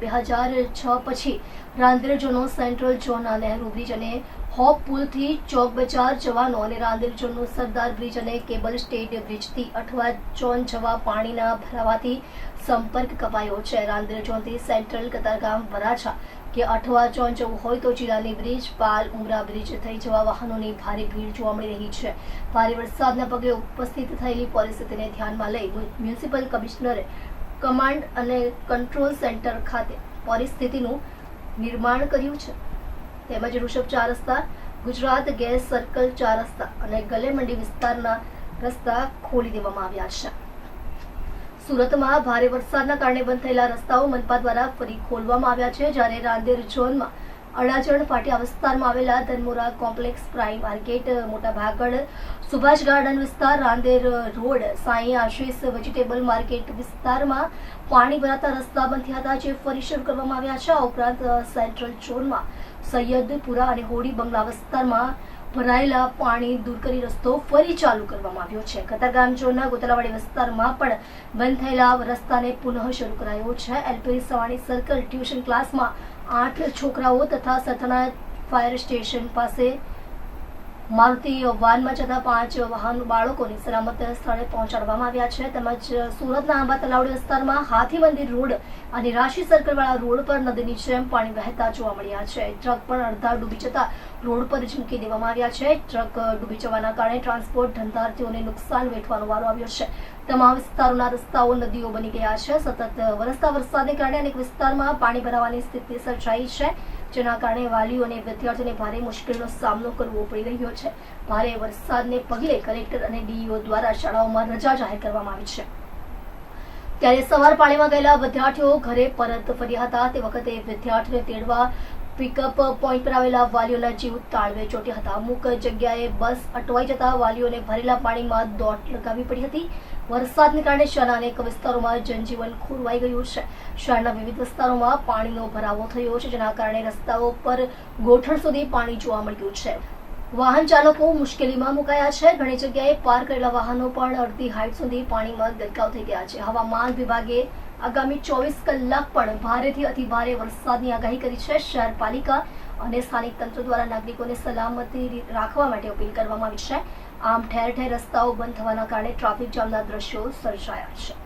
બે હજાર છ પછી રાંદેર ઝોનનો સેન્ટ્રલ ઝોન નહેરુ બ્રિજ અને હોપ પુલથી ચોક બજાર જવાનો અને રાંદેર ઝોનનો સરદાર બ્રિજ અને કેબલ સ્ટેટ બ્રિજથી અઠવા જોન જવા પાણીના ભરાવાથી સંપર્ક કપાયો છે. રાંદેર ઝોનથી સેન્ટ્રલ કતારગામ વરાછા કે અઠવા ચોન જવું હોય તો જિલ્લાની બ્રિજ, પાલ, ઉમરા બ્રિજ થઈ જવા વાહનોની ભારે ભીડ જોવા મળી રહી છે. ભારે વરસાદના પગલે ઉપસ્થિત થયેલી પરિસ્થિતિને ધ્યાનમાં લઈ મ્યુનિસિપલ કમિશનરે કમાન્ડ અને કંટ્રોલ સેન્ટર ખાતે પરિસ્થિતિનું નિર્માણ કર્યું છે. તેમજ ઋષભ ચાર રસ્તા, ગુજરાત ગેસ સર્કલ ચાર રસ્તા અને ગલે મંડી વિસ્તારના રસ્તા ખોલી દેવામાં આવ્યા છે. સુરતમાં ભારે વરસાદના કારણે બંધ થયેલા રસ્તાઓ મનપા દ્વારા ફરી ખોલવામાં આવ્યા છે. જ્યારે રાંદેર ઝોનમાં અડાજણ ફાટિયા વિસ્તારમાં આવેલા ધનમુરા કોમ્પ્લેક્સ પ્રાઇમ માર્કેટ, મોટા ભાગળ, સુભાષ ગાર્ડન વિસ્તાર, Rander road, Sai Ashish vegetable market વિસ્તારમાં પાણી ભરાતા રસ્તા બંધ થયા હતા, જે ફરી શરૂ કરવામાં આવ્યા છે. આ ઉપરાંત સેન્ટ્રલ ઝોનમાં સૈયદપુરા અને હોડી બંગલા વિસ્તારમાં ભરાયેલા પાણી દૂર કરી રસ્તો ફરી ચાલુ કરવામાં આવ્યો છે. કતારગામ ઝોનના ગોતલાવાડી વિસ્તારમાં પણ બંધ થયેલા રસ્તાને પુનઃ શરૂ કરાયો છે. એલપી સવાણી સર્કલ ટ્યુશન ક્લાસમાં આઠ છોકરાઓ તથા સથના ફાયર સ્ટેશન પાસે મારુતિ વાનમાં જતા પાંચ વાહન બાળકોને સલામત સ્થળે પહોંચાડવામાં આવ્યા છે. તેમજ સુરતના આંબા તલાવડી વિસ્તારમાં હાથી મંદિર રોડ અને રાશિ સર્કલવાળા રોડ પર નદીની જેમ પાણી વહેતા જોવા મળ્યા છે. ટ્રક પણ અડધા ડૂબી જતા રોડ પર જ દેવામાં આવ્યા છે. ટ્રક ડૂબી જવાના કારણે ટ્રાન્સપોર્ટ ધંધાર્થીઓને નુકસાન વેઠવાનો વારો આવ્યો છે. તમામ વિસ્તારોના રસ્તાઓ નદીઓ બની ગયા છે. સતત વરસતા વરસાદને કારણે અનેક વિસ્તારમાં પાણી ભરાવાની સ્થિતિ સર્જાઈ છે. જેના કારણે વાલીઓ અને વિદ્યાર્થીઓને ભારે મુશ્કેલીનો સામનો કરવો પડી રહ્યો છે. ભારે વરસાદને પગલે કલેક્ટર અને ડીઈઓ દ્વારા શાળાઓમાં રજા જાહેર કરવામાં આવી છે. ત્યારે સવાર પાણીમાં ગયેલા વિદ્યાર્થીઓ ઘરે પરત ફર્યા હતા. તે વખતે વિદ્યાર્થીઓને તેડવા પિકઅપ પોઈન્ટ પર આવેલા વાલીઓના જીવ તાળવે ચોટી હતા. અમુક જગ્યાએ બસ અટવાઈ જતા વાલીઓને ભરેલા પાણીમાં દોટ લગાવવી પડી હતી. વરસાદને કારણે શહેરના અનેક વિસ્તારોમાં જનજીવન ખોરવાઈ ગયું છે. શહેરના વિવિધ વિસ્તારોમાં પાણીનો ભરાવો થયો છે, જેના કારણે રસ્તાઓ પર ગોઠણ સુધી પાણી જોવા મળ્યું છે. વાહન ચાલકો મુશ્કેલીમાં મુકાયા છે. ઘણી જગ્યાએ પાર્ક કરેલા વાહનો પણ અડધી હાઈટ સુધી પાણીમાં ગરકાવ થઈ ગયા છે. હવામાન વિભાગે આગામી ચોવીસ કલાક પણ ભારેથી અતિ ભારે વરસાદની આગાહી કરી છે. શહેર પાલિકા અને સ્થાનિક તંત્ર દ્વારા નાગરિકોને સલામતી રાખવા માટે અપીલ કરવામાં આવી છે. આમ ઠેર ઠેર રસ્તાઓ બંધ થવાના કારણે ટ્રાફિક જામના દ્રશ્યો સર્જાયા છે.